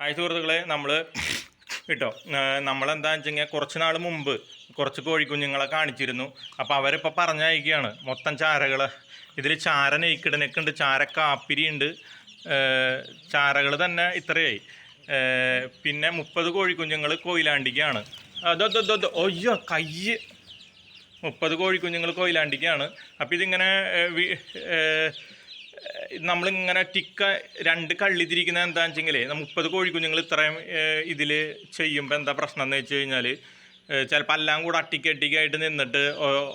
Hi സുഹൃത്തുക്കളെ നമ്മൾ കേട്ടോ നമ്മളെന്താ വെച്ചെങ്കിൽ കുറച്ച് നാൾ മുമ്പ് കുറച്ച് കോഴിക്കുഞ്ഞുങ്ങളെ കാണിച്ചിരുന്നു. അപ്പോൾ അവരിപ്പോൾ പറഞ്ഞയക്കുകയാണ് മൊത്തം ചാരകൾ ഇതിൽ ചാര നെയ്ക്കിടനൊക്കെ ഉണ്ട് ചാര കാപ്പിരി ഉണ്ട് ചാരകൾ തന്നെ ഇത്രയായി. പിന്നെ മുപ്പത് കോഴിക്കുഞ്ഞുങ്ങൾ കൊയിലാണ്ടിക്കാണ്. അതോ ഒയ്യോ കയ്യ്. മുപ്പത് കോഴിക്കുഞ്ഞുങ്ങൾ കോയിലാണ്ടിക്കാണ്. അപ്പോൾ ഇതിങ്ങനെ നമ്മളിങ്ങനെ ടിക്ക രണ്ട് കള്ളി തിരിക്കുന്നത് എന്താണെന്ന് വെച്ചെങ്കിൽ മുപ്പത് കോഴിക്കുഞ്ഞുങ്ങൾ ഇത്രയും ഇതിൽ ചെയ്യുമ്പോൾ എന്താ പ്രശ്നം എന്ന് വെച്ച് കഴിഞ്ഞാൽ ചിലപ്പോൾ എല്ലാം കൂടെ അട്ടിക്ക് അട്ടിക്കായിട്ട് നിന്നിട്ട്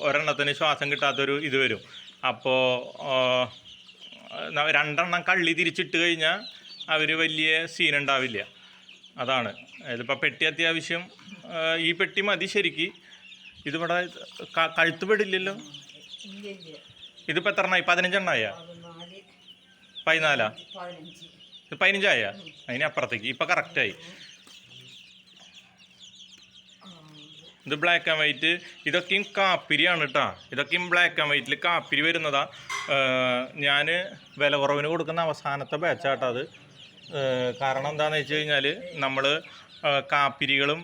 ഒരെണ്ണത്തിന് ശ്വാസം കിട്ടാത്തൊരു ഇത് വരും. അപ്പോൾ രണ്ടെണ്ണം കള്ളി തിരിച്ചിട്ട് കഴിഞ്ഞാൽ അവർ വലിയ സീൻ ഉണ്ടാവില്ല അതാണ്. ഇതിപ്പോൾ പെട്ടി അത്യാവശ്യം ഈ പെട്ടി മതി ശരിക്ക്. ഇതിവിടെ കഴുത്തുപെടില്ലല്ലോ കഴുത്ത് പെടില്ലല്ലോ? ഇതിപ്പോൾ എത്ര എണ്ണമായി പതിനഞ്ചെണ്ണായ? പതിനാല്? പതിനഞ്ചായ? അതിനപ്പുറത്തേക്ക് ഇപ്പം കറക്റ്റായി ഇത് ബ്ലാക്ക് ആൻഡ് വൈറ്റ് ഇതൊക്കെയും കാപ്പിരിയാണ് കേട്ടോ ഇതൊക്കെയും ബ്ലാക്ക് ആൻഡ് വൈറ്റിൽ കാപ്പിരി വരുന്നതാ. ഞാൻ വില കുറവിന് കൊടുക്കുന്ന അവസാനത്തെ ബാച്ചാട്ടോ അത്. കാരണം എന്താണെന്ന് വെച്ച് കഴിഞ്ഞാൽ നമ്മൾ കാപ്പിരികളും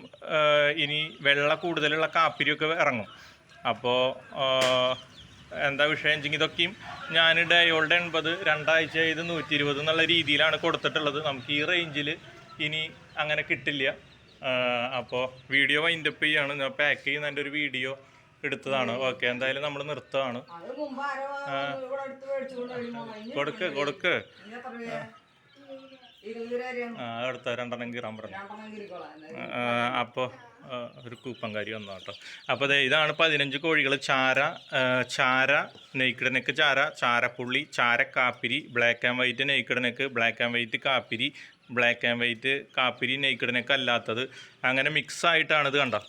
ഇനി വെള്ള കൂടുതലുള്ള കാപ്പിരിയൊക്കെ ഇറങ്ങും. അപ്പോൾ എന്താ വിഷയം വെച്ചെങ്കിൽ ഇതൊക്കെയും ഞാൻ ഡയോളുടെ എൺപത് രണ്ടാഴ്ച ഇത് നൂറ്റി ഇരുപത് എന്നുള്ള രീതിയിലാണ് കൊടുത്തിട്ടുള്ളത്. നമുക്ക് ഈ റേഞ്ചിൽ ഇനി അങ്ങനെ കിട്ടില്ല. അപ്പോൾ വീഡിയോ വൈൻഡപ്പ് ചെയ്യാണ്. ഞാൻ പാക്ക് ചെയ്യുന്നതിന്റെ ഒരു വീഡിയോ എടുത്തതാണ്. ഓക്കെ എന്തായാലും നമ്മൾ നിർത്തുകയാണ്. കൊടുക്ക് കൊടുക്ക്. അടുത്ത രണ്ടെണ്ണം കീറാൻ പറഞ്ഞു. അപ്പോൾ ഒരു കൂപ്പൻ കാര്യം വന്നു കേട്ടോ. അപ്പോൾ ദേ ഇതാണ് പതിനഞ്ച് കോഴികൾ ചാര ചാര നെയ്ക്കിട നെക്ക് ചാര ചാരപ്പുള്ളി ചാര കാപ്പിരി ബ്ലാക്ക് ആൻഡ് വൈറ്റ് നെയ്ക്കിട നെക്ക് ബ്ലാക്ക് ആൻഡ് വൈറ്റ് കാപ്പിരി ബ്ലാക്ക് ആൻഡ് വൈറ്റ് കാപ്പിരി നെയ്ക്കിട നെക്ക് അല്ലാത്തത്. അങ്ങനെ മിക്സ് ആയിട്ടാണ് ഇത് കണ്ടോ?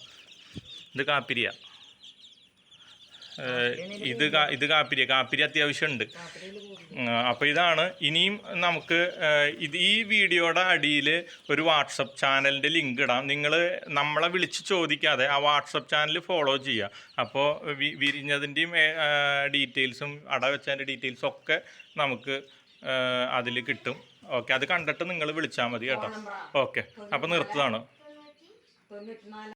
ഇത് കാപ്പിരിയാ. ഏഹ്, ഇത് ഇത് കാപ്പിരി അത്യാവശ്യം ഉണ്ട് അപ്പോൾ ഇതാണ് ഇനിയും നമുക്ക് ഇത് ഈ വീഡിയോയുടെ അടിയിൽ ഒരു വാട്സപ്പ് ചാനലിന്റെ ലിങ്ക് ഇടാം. നിങ്ങൾ നമ്മളെ വിളിച്ച് ചോദിക്കാതെ ആ വാട്സപ്പ് ചാനൽ ഫോളോ ചെയ്യുക. അപ്പോൾ വിരിഞ്ഞതിന്റെയും ഡീറ്റെയിൽസും അട വെച്ചതിന്റെ ഡീറ്റെയിൽസും ഒക്കെ നമുക്ക് അതിൽ കിട്ടും. ഓക്കെ അത് കണ്ടിട്ട് നിങ്ങൾ വിളിച്ചാൽ മതി കേട്ടോ. ഓക്കെ അപ്പോൾ നിർത്തതാണ്